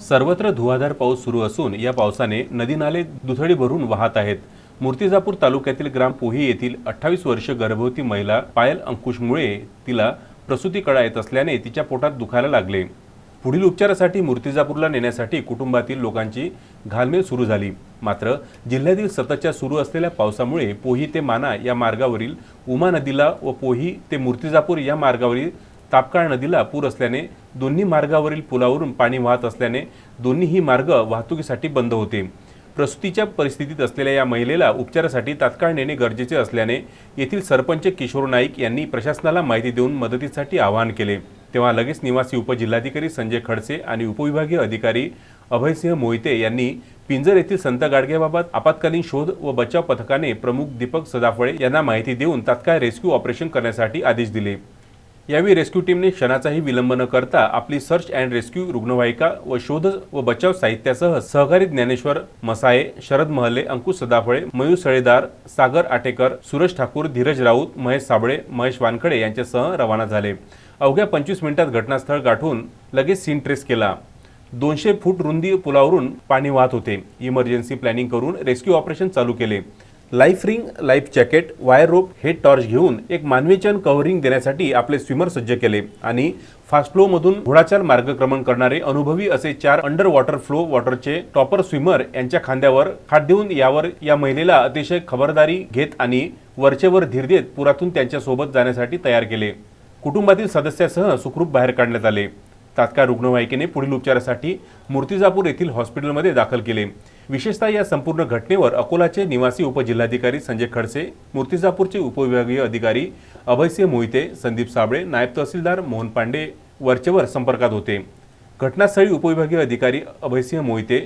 सर्वत्र धुवाधार पाऊस सुरू असून या पावसाने नदी नाले दुथडी भरून वाहत आहेत. मूर्तिजापूर तालुक्यातील ग्राम पोही येथील अठ्ठावीस वर्ष गर्भवती महिला पायल अंकुशमुळे तिला प्रसूती कळा येत असल्याने तिच्या पोटात दुखायला लागले. पुढील उपचारासाठी मूर्तिजापूरला नेण्यासाठी कुटुंबातील लोकांची घालमेल सुरू झाली. मात्र जिल्ह्यातील सततच्या सुरू असलेल्या पावसामुळे पोही ते माना या मार्गावरील उमा नदीला व पोही ते मूर्तिजापूर या मार्गावरील तापकाळ नदीला पूर असल्याने दोन्ही मार्गावरील पुलावरून पाणी वाहत असल्याने दोन्हीही मार्ग वाहतुकीसाठी बंद होते. प्रसूतीच्या परिस्थितीत असलेल्या या महिलेला उपचारासाठी तात्काळ नेणे गरजेचे असल्याने येथील सरपंच किशोर नाईक यांनी प्रशासनाला माहिती देऊन मदतीसाठी आवाहन केले. तेव्हा लगेच निवासी उपजिल्हाधिकारी संजय खडसे आणि उपविभागीय अधिकारी अभयसिंह मोहिते यांनी पिंजर येथील संत गाडगेबाबत आपत्कालीन शोध व बचाव पथकाने प्रमुख दीपक सदाफळे यांना माहिती देऊन तात्काळ रेस्क्यू ऑपरेशन करण्यासाठी आदेश दिले. यावेळी रेस्क्यू टीमने क्षणाचाही विलंब न करता आपली सर्च अँड रेस्क्यू रुग्णवाहिका व शोध व बचाव साहित्यासह सहकारी ज्ञानेश्वर मसाये शरद महले अंकुश सदाफळे मयूर सळेदार सागर आटेकर सुरेश ठाकूर धीरज राऊत महेश साबळे महेश वानखडे यांच्यासह रवाना झाले. अवघ्या पंचवीस मिनिटात घटनास्थळ गाठून लगेच सीन ट्रेस केला. दोनशे फूट रुंदी पुलावरून पाणी वाहत होते. इमर्जन्सी प्लॅनिंग करून रेस्क्यू ऑपरेशन चालू केले. Life ring life jacket wire rope हे टॉर्च घेऊन एक मानवीचन कव्हरिंग देण्यासाठी आपले स्विमर सज्ज केले आणि फास्ट फ्लो मधून घोडाचार मार्गक्रमण करणारे अनुभवी असे चार अंडर वॉटर फ्लो वॉटरचे टॉपर स्विमर यांच्या खांद्यावर हात देऊन यावर या महिलेला अतिशय खबरदारी घेत आणि वरचेवर धीर देत पुरातून त्यांच्यासोबत जाण्यासाठी तयार केले. कुटुंबातील सदस्यासह सुखरूप बाहेर काढण्यात आले. तात्काळ रुग्णवाहिकेने पुढील उपचारासाठी मूर्तिजापूर येथील हॉस्पिटलमध्ये दाखल केले. विशेषतः या संपूर्ण घटनेवर अकोलाचे निवासी उपजिल्हाधिकारी संजय खडसे मूर्तिजापूरचे उपविभागीय अधिकारी अभयसिंह मोहिते संदीप साबळे नायब तहसीलदार मोहन पांडे वरचेवर संपर्कात होते. घटनास्थळी उपविभागीय अधिकारी अभयसिंह मोहिते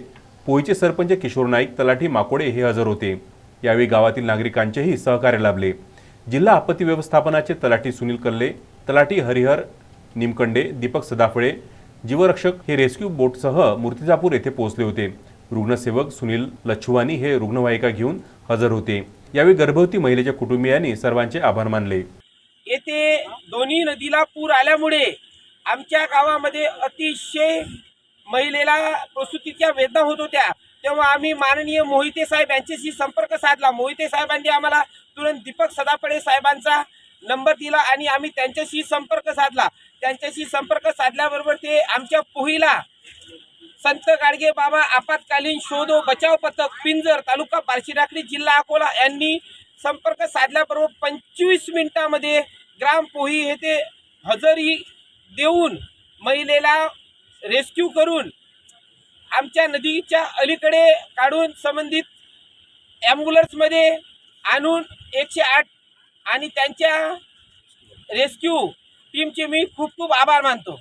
पोईचे सरपंच किशोर नाईक तलाठी माकोडे हे हजर होते. यावेळी गावातील नागरिकांचेही सहकार्य लाभले. जिल्हा आपत्ती व्यवस्थापनाचे तलाठी सुनील कल्ले तलाठी हरिहर निमकंडे दीपक सदाफळे जीवरक्षक हे रेस्क्यू बोटसह मूर्तिजापूर येथे पोहोचले होते. रुग्णसेवक सुनील लच्छुवानी हे रुग्णवाहिका घेऊन हजर होते. यावेळी गर्भवती महिलेच्या कुटुंबियांनी सर्वांचे आभार मानले. येथे दोन्ही नदीला पूर आल्यामुळे आमच्या गावामध्ये अतिशय महिलेला प्रसूतीच्या वेदना होत होत्या. तेव्हा आम्ही माननीय मोहिते साहेब यांच्याशी संपर्क साधला. मोहिते साहेबांनी आम्हाला तुरंत दीपक सदापडे साहेबांचा नंबर दिला आणि आम्ही त्यांच्याशी संपर्क साधला. त्यांच्याशी संपर्क साधल्याबरोबर ते आमच्या पोहीला संत गाडगे बाबा आपत्कालीन शोध व बचाव पथक पिंजर तालुका बार्शीराखडी जिल्हा अकोला यांनी संपर्क साधल्याबरोबर पंचवीस मिनिटामध्ये ग्राम पोही येथे हजेरी देऊन महिलेला रेस्क्यू करून आमच्या नदीच्या अलीकडे काढून संबंधित ॲम्ब्युलन्समध्ये आणून एकशे आठ आणि त्यांच्या रेस्क्यू टीमचे मी खूप खूप आभार मानतो.